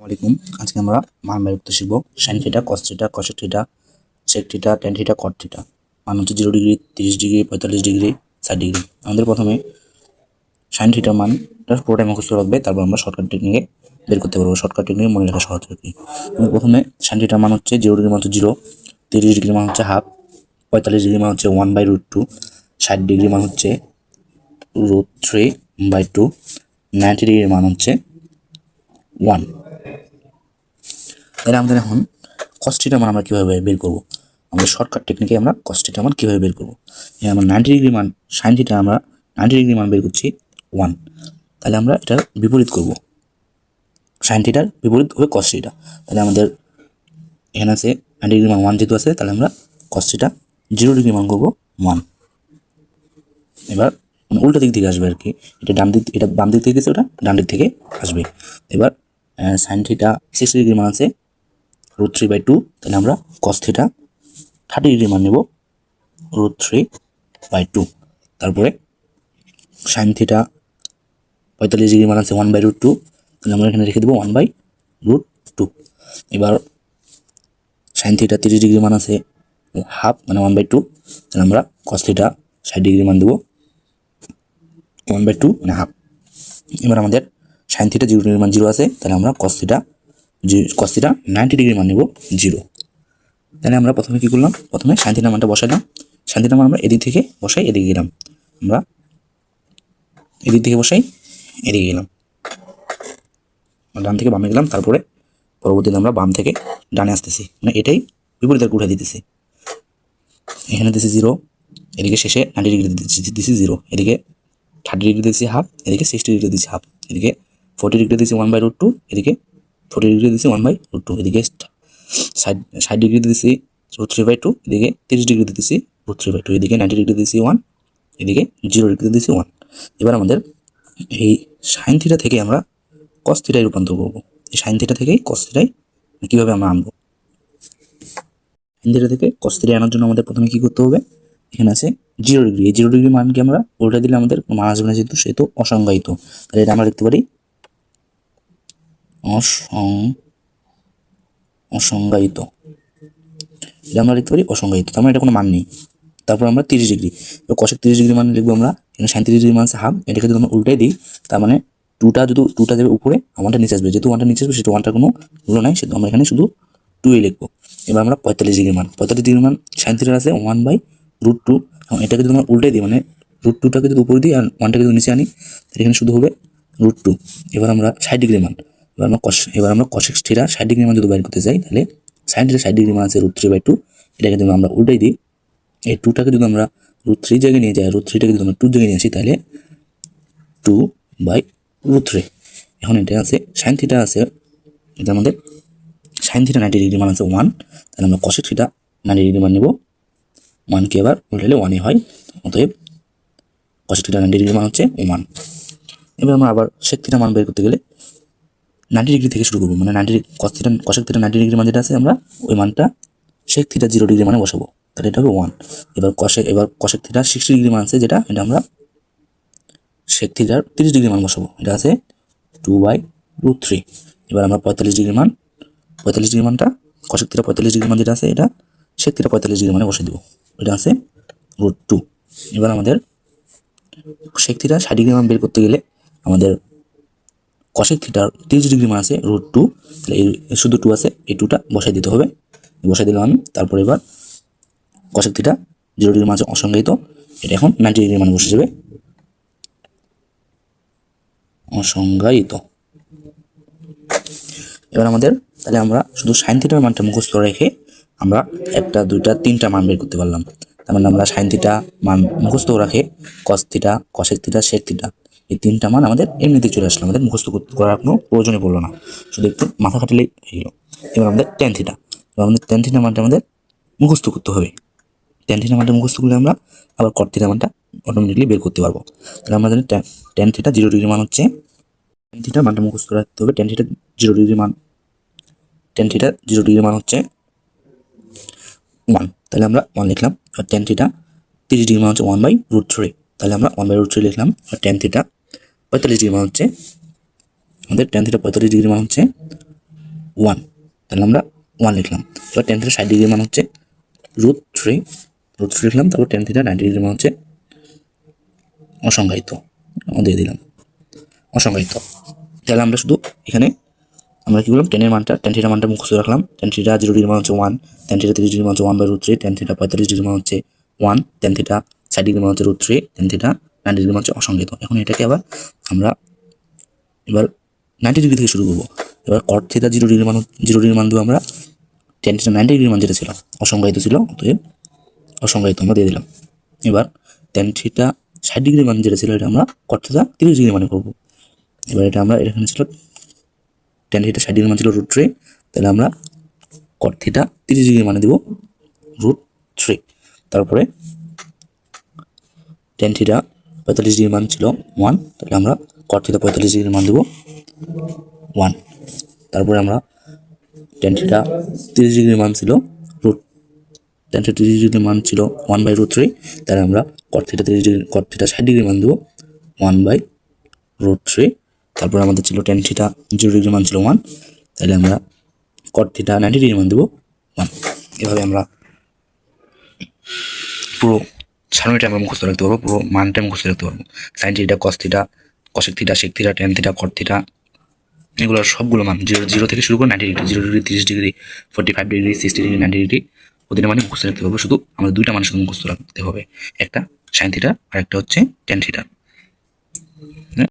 ওয়ালাইকুম আজকে আমরা মান বের করতে শিখব। Sine theta cos theta cosec theta sec theta tan theta cot theta মান হচ্ছে জিরো ডিগ্রি তিরিশ ডিগ্রি পঁয়তাল্লিশ ডিগ্রি ষাট ডিগ্রি আমাদের প্রথমে সাইন থিটার মানটা পুরোটাই মুখস্থ রাখবে, তারপর আমরা শর্টকাট টেকনিকে বের করতে পারব। শর্টকাট টেকনিকে মনে রাখা সহজ কি প্রথমে সাইন থিটার মান হচ্ছে জিরো ডিগ্রি মান হচ্ছে জিরো তিরিশ ডিগ্রি মান হচ্ছে হাফ পঁয়তাল্লিশ ডিগ্রি মান হচ্ছে ওয়ান বাই রুট টু ষাট ডিগ্রি মান হচ্ছে root three by two ninety degree মান হচ্ছে ওয়ান তাহলে আমাদের এখন কস্টিটা মান আমরা কীভাবে বের করব? আমাদের শর্টকাট টেকনিকে আমরা কস্টিটা মান কীভাবে বের করব? আমরা নাইনটি ডিগ্রি মান সাইন থিটা আমরা নাইনটি ডিগ্রি মান বের করছি ওয়ান তাহলে আমরা এটা বিপরীত করব। সাইন থিটার বিপরীত হবে কস্টিটা তাহলে আমাদের এখানে আছে নাইনটি ডিগ্রি মান ওয়ান যেহেতু আছে, তাহলে আমরা কস্টিটা জিরো ডিগ্রি মান করব ওয়ান এবার মানে উল্টো দিক থেকে আসবে আর কি এটা ডান দিক, এটা বাম দিক থেকে গেছে, ওটা ডান দিক থেকে আসবে। এবার সাইন থিটা সিক্সটি ডিগ্রি মান আছে রুট থ্রি বাই টু তাহলে আমরা কস থিটা থার্টি ডিগ্রি মান নেব রুট থ্রি বাই টু তারপরে সাইন থিটা পঁয়তাল্লিশ ডিগ্রি মান আছে ওয়ান বাই রুট টু তাহলে আমরা এখানে রেখে দেবো ওয়ান বাই রুট টু এবার সাইন থিটা তিরিশ ডিগ্রি মান আছে হাফ মানে ওয়ান বাই টু তাহলে আমরা কস থিটা ষাট ডিগ্রি মান দেবো ওয়ান বাই টু মানে হাফ এবার আমাদের সাইন থিটা জিরো ডিগ্রি মান জিরো আছে, তাহলে আমরা cos theta cos theta ninety degree মান নেব জিরো তাহলে আমরা প্রথমে কী করলাম? প্রথমে সাইন থিটার মানটা বসাইলাম। সাইন মান আমরা এদিক থেকে বসাই, এদিকে গেলাম। আমরা এদিক থেকে বসাই, এদিকে গেলাম। ডান থেকে বামে গেলাম, তারপরে পরবর্তীতে আমরা বাম থেকে ডানে আসতেছি। মানে এটাই বিপরীত উঠে দিতেছি। এখানে দিছি জিরো এদিকে শেষে নাইনটি ডিগ্রি দিছি জিরো এদিকে থার্টি ডিগ্রি দিচ্ছি হাফ এদিকে সিক্সটি ডিগ্রি দিচ্ছি হাফ এদিকে ফোর্টি ডিগ্রি দিচ্ছি ওয়ান বাই রুট টু এদিকে ফোর্টি ডিগ্রি দিচ্ছি ওয়ান বাই রুট টু এদিকে ষাট ডিগ্রি দিচ্ছি রুট থ্রি বাই টু এদিকে তিরিশ ডিগ্রি দিতেছি রুট থ্রি বাই টু এদিকে নাইনটি ডিগ্রি দিচ্ছি ওয়ান এদিকে জিরো ডিগ্রি দিচ্ছি ওয়ান এবার আমাদের এই সাইন থিটা থেকে আমরা কস থিটায় রূপান্তর করব। এই সাইন থিটা থেকেই কস থিটায় কীভাবে আমরা আনব? সাইন থিটা থেকে কস থিটায় আনার জন্য আমাদের প্রথমে কী করতে হবে? এখানে আছে জিরো ডিগ্রি এই জিরো ডিগ্রি মানকে আমরা উল্টা দিলে আমাদের মান আসবে না, যেহেতু সেহেতু অসংজ্ঞায়িত। তাহলে এটা আমরা লিখতে পারি অসং অসংজ্ঞায়িত। এটা আমরা লিখতে পারি অসংজ্ঞায়িত, তার মানে এটা কোনো মান নেই। তারপর আমরা তিরিশ ডিগ্রি। কষেক তিরিশ ডিগ্রি মান লিখব আমরা, এখানে সাঁত্রিশ ডিগ্রি মান আছে হাফ এটাকে যদি আমরা উল্টাই দিই, তার মানে টুটা যদি টুটা যাবে উপরে ওয়ানটা নিচে আসবে। যেহেতু ওয়ানটা নিচে আসবে সেটা ওয়ানটার কোনো মূল্য নাই, সেহেতু আমরা এখানে শুধু টুয়ে লিখব। এবার আমরা পঁয়তাল্লিশ ডিগ্রি মান। পঁয়তাল্লিশ ডিগ্রি মান সাঁত্রিশ আছে ওয়ান বাই রুট টু এটাকে যদি আমরা উল্টাই দিই মানে রুট টুটাকে যদি উপরে দিই আর ওয়ানটাকে যদি নিচে আনি, তাহলে এখানে শুধু হবে রুট টু এবার আমরা ষাট ডিগ্রি মান। এবার আমরা কষ এবার আমরা কষেক থিটা ষাট ডিগ্রি মান যদি বাইর করতে চাই তাহলে সাইন থিটা ষাট ডিগ্রি মান আছে রুট থ্রি বাই টু এটাকে যদি আমরা উল্টাই দিই, এই টুটাকে যদি আমরা রুট থ্রি জায়গায় নিয়ে যাই রুট থ্রিটাকে যদি আমরা টু জায়গায় নিয়ে আসি, তাহলে টু বাই রুট থ্রি এখন এটা আছে সাইন থিটা আছে, এটা আমাদের সাইন থিটা নাইনটি ডিগ্রি মান আছে ওয়ান তাহলে আমরা কষেক থিটা নাইনটি ডিগ্রি মান নেব। ওয়ানকে এবার উল্টালে ওয়ানই হয়, অতএব কষেক থিটা নাইনটি ডিগ্রি মান হচ্ছে ওয়ান এবার আমরা আবার শেক থিটা মান বের করতে গেলে নাইনটি ডিগ্রি থেকে শুরু করব। মানে ninety cos theta cosec theta ninety degree মান যেটা আছে, আমরা ওই মানটা শেক থিটা জিরো ডিগ্রি মানে বসাবো। তাহলে এটা হবে ওয়ান এবার কষে এবার কষেক থিটা সিক্সটি ডিগ্রি মান আছে, যেটা, এটা আমরা শেক থিটার তিরিশ ডিগ্রি মান বসাবো। এটা আছে টু বাই রুট থ্রি এবার আমরা পঁয়তাল্লিশ ডিগ্রি মান, পঁয়তাল্লিশ ডিগ্রি মানটা কষেক থিটা পঁয়তাল্লিশ ডিগ্রি মান যেটা আছে, এটা শেক থিটা পঁয়তাল্লিশ ডিগ্রি মানে বসে দেবো। এটা আছে রুট টু এবার আমাদের শেক থিটা ষাট ডিগ্রি মান বের করতে গেলে আমাদের কষেক থিটার তিরিশ ডিগ্রি মান আছে রুট টু তাহলে এই শুধু টু আছে, এই টুটা বসাই দিতে হবে। বসাই দিলাম আমি, তারপর এবার কষেক থিটা জিরো ডিগ্রি মান আছে অসংজ্ঞায়িত এটা এখন নাইনটি ডিগ্রি মানে বসে যাবে। অসংজ্ঞায়িত এবার আমাদের, তাহলে আমরা শুধু সাইন থিটার মানটা মুখস্থ রেখে আমরা একটা, দুইটা, তিনটা মান বের করতে পারলাম। তার মানে আমরা সাইন থিটা মান মুখস্থ রাখে cos theta cosec theta sec theta এই তিনটা মান আমাদের এমনিতে চলে আসলো। আমাদের মুখস্থ করার কোনো প্রয়োজনই পড়ল না। শুধু একটু মাথা খাটলেই হয়ে গেলো। এবার আমাদের টেন থিটা এবার আমাদের টেন থিটা মানটা আমাদের মুখস্থ করতে হবে। টেন থিটা মানটা মুখস্থ করলে আমরা আবার কট থিটা মানটা অটোমেটিকলি বের করতে পারব। তাহলে আমাদের টেন থিটা জিরো ডিগ্রি মান হচ্ছে টেন থিটা মানটা মুখস্থ রাখতে হবে টেন থিটা জিরো ডিগ্রি মান টেন থিটা জিরো ডিগ্রি মান হচ্ছে ওয়ান তাহলে আমরা ওয়ান লিখলাম। আর টেন থিটা তিরিশ ডিগ্রি মান হচ্ছে ওয়ান বাই রুট থ্রি তাহলে আমরা ওয়ান বাই রুট থ্রি লিখলাম। আর টেন থিটা পঁয়তাল্লিশ ডিগ্রি মান হচ্ছে। আমাদের টেন থিটা পঁয়তাল্লিশ ডিগ্রি মান হচ্ছে ওয়ান তাহলে আমরা ওয়ান লিখলাম। এবার টেন থিটা ষাট ডিগ্রি মান হচ্ছে রুট থ্রি রুট থ্রি লিখলাম, তারপর টেন থিটা নাইনটি ডিগ্রি মান হচ্ছে অসংজ্ঞায়িত। দিয়ে দিলাম। অসংজ্ঞায়িত। তাহলে আমরা শুধু এখানে আমরা কি বললাম টেনের মানটা টেন থিটা মানটা মুখস্থ রাখলাম। টেন থিটা জিরো ডিগ্রি মান হচ্ছে ওয়ান টেন থিটা তিরিশ ডিগ্রি মান হচ্ছে one by root three tan theta পঁয়তাল্লিশ ডিগ্রি মান হচ্ছে ওয়ান টেন থিটা ষাট ডিগ্রি মান হচ্ছে root three tan theta ninety degree মান অসংজ্ঞায়িত এখন এটাকে আবার আমরা এবার নাইনটি ডিগ্রি থেকে শুরু করব। এবার কট থিটা জিরো ডিগ্রি মান জিরো ডিগ্রি মান দেবো আমরা টেন থিটা নাইনটি ডিগ্রি মান যেটা ছিল অসংজ্ঞায়িত ছিল, অতএব অসংজ্ঞায়িত আমরা দিয়ে দিলাম। এবার টেন থিটা ষাট ডিগ্রি মান যেটা ছিল, এটা আমরা কট থিটা তিরিশ ডিগ্রি মানে করব। এবার এটা আমরা এখানে ছিল টেন থিটা ষাট ডিগ্রি মান ছিল রুট থ্রি তাহলে আমরা কট থিটা তিরিশ ডিগ্রি মানে দেবো রুট থ্রি তারপরে টেন থিটা পঁয়তাল্লিশ ডিগ্রি মান ছিল ওয়ান তাহলে আমরা কট পঁয়তাল্লিশ ডিগ্রি মান দেবো ওয়ান তারপরে আমরা টেন থিটা তিরিশ ডিগ্রি মান ছিল রুট টেন থিটা তিরিশ ডিগ্রি মান ছিল ওয়ান বাই রুট থ্রি তাহলে আমরা কট থিটা তিরিশ ডিগ্রি কট থিটা ষাট ডিগ্রি মান দেবো ওয়ান বাই রুট থ্রি তারপরে আমাদের ছিল টেন থিটা জিরো ডিগ্রি মান ছিল ওয়ান তাহলে আমরা কট থিটা নাইনটি ডিগ্রি মান দেবো ওয়ান এভাবে আমরা পুরো সারণীটা আমরা মুখস্থ রাখতে পারব, পুরো মানটা মুখস্থ রাখতে পারব। Sine theta cos theta cosec theta sec theta tan theta cot theta এগুলোর সবগুলো মান জিরো জিরো থেকে শুরু করে নাইনটি ডিগ্রি জিরো ডিগ্রি তিরিশ degree forty five degree sixty degree ninety degree প্রতিটা মানে মুখস্থ রাখতে পারব শুধু আমাদের দুইটা মানুষ মুখস্থ রাখতে হবে, একটা সাইন থিটা আর একটা হচ্ছে টেন থিটা